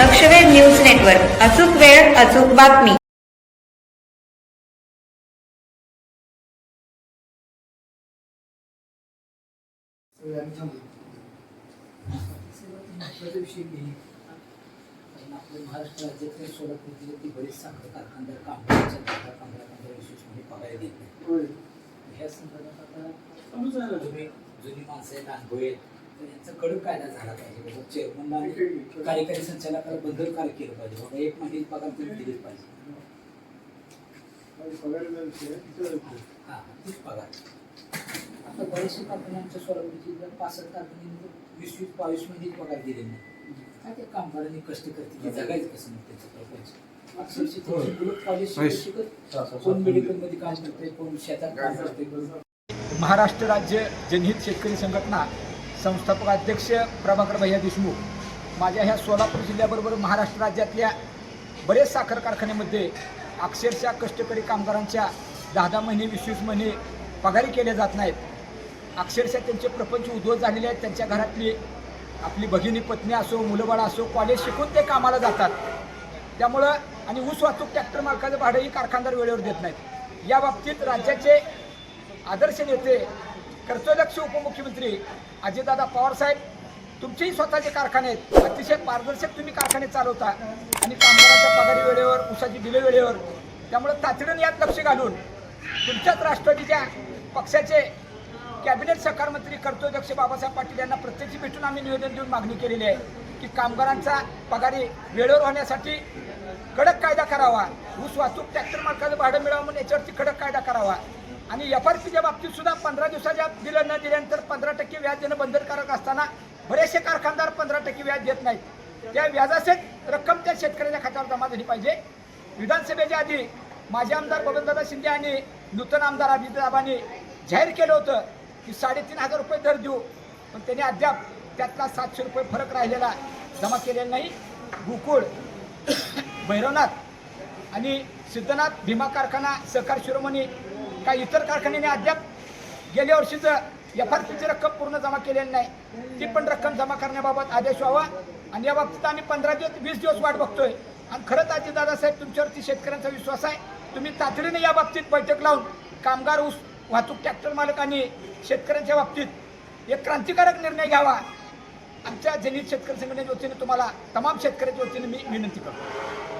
लक्षवेध news network. अचूक वेळ अचूक बातमी. आपल्या महाराष्ट्र राज्यातले सोलापूर जिल्ह्यातील बरेच साखर कारखानदार कामगारांच्या वीसमध्ये पगार देत नाही ह्या संदर्भात आता जुनी माणसं आहेत अनुभव आहेत. यांचा कडक कायदा झाला पाहिजे. बाबा चेअरमनला आणि कार्यकारी संचालकाला बंधनकारक केलं पाहिजे. बाबा एक महिने पगार तुम्ही दिलेच पाहिजे. हा तीच पगार. आता पासष्ट कारखान्यांनी वीस वीस बावीस महिने पगार दिले नाही. काय ते कामगारांनी कष्ट करते ते जगायचं कसं मग त्यांचं प्रपंच? महाराष्ट्र राज्य जनहित शेतकरी संघटना संस्थापक अध्यक्ष प्रभाकर भैया देशमुख. माझ्या ह्या सोलापूर जिल्ह्याबरोबर महाराष्ट्र राज्यातल्या बरेच साखर कारखान्यामध्ये अक्षरशः कष्टकरी कामगारांच्या दहा दहा महिने वीस वीस महिने पगारी केल्या जात नाहीत. अक्षरशः त्यांचे प्रपंच उद्ध्वस्त झालेले आहेत. त्यांच्या घरातली आपली भगिनी पत्नी असो मुलंबाळं असो कॉलेज शिकून ते कामाला जातात. त्यामुळं आणि ऊस वाहतूक ट्रॅक्टर मालकाचं भाडंही कारखानदार वेळेवर देत नाहीत. या बाबतीत राज्याचे आदर्श नेते कर्तव्यदक्ष उपमुख्यमंत्री अजितदादा पवारसाहेब तुमचेही स्वतःचे कारखाने आहेत. अतिशय पारदर्शक तुम्ही कारखाने चालवता आणि कामगारांच्या पगारी वेळेवर उसाची बिले वेळेवर. त्यामुळे तातडीने यात लक्ष घालून तुमच्याच राष्ट्रवादीच्या पक्षाचे कॅबिनेट सहकार मंत्री बाबासाहेब पाटील यांना प्रत्यक्ष भेटून आम्ही निवेदन देऊन मागणी केलेली आहे की कामगारांचा पगारी वेळेवर होण्यासाठी कडक कायदा करावा. ऊस वाहतूक ट्रॅक्टर मालकाचं भाडं मिळावं म्हणून याच्यावरती कडक कायदा करावा. आणि एफ आर पीच्या बाबतीत सुद्धा पंधरा दिवसाच्या आत दिलं न दिल्यानंतर पंधरा टक्के व्याज देणं बंधनकारक असताना बरेचसे कारखानदार पंधरा टक्के व्याज देत नाहीत. त्या व्याजासहित रक्कम त्या शेतकऱ्याच्या खात्यावर जमा झाली पाहिजे. विधानसभेच्या आधी माजी आमदार बबनदादा शिंदे आणि नूतन आमदार अभिजितदाबांनी जाहीर केलं होतं की साडेतीन हजार रुपये दर देऊ. पण त्यांनी अद्याप त्यातला सातशे रुपये फरक राहिलेला जमा केलेला नाही. गोकुळ भैरवनाथ आणि सिद्धनाथ भीमा कारखाना सहकार शिरोमणी का इतर कारखान्याने अद्याप गेल्या वर्षीचं एफ आर पीची रक्कम पूर्ण जमा केलेली नाही. ती पण रक्कम जमा करण्याबाबत आदेश व्हावा. आणि या बाबतीत आम्ही पंधरा दिवस वीस दिवस वाट बघतोय. आणि खरंच आजी दादासाहेब तुमच्यावरती शेतकऱ्यांचा विश्वास आहे. तुम्ही तातडीने या बाबतीत बैठक लावून कामगार ऊस वाहतूक ट्रॅक्टर मालकांनी शेतकऱ्यांच्या बाबतीत एक क्रांतिकारक निर्णय घ्यावा. आमच्या जनित शेतकरी संघटनेच्या वतीने तुम्हाला तमाम शेतकऱ्यांच्या वतीने मी विनंती करतो.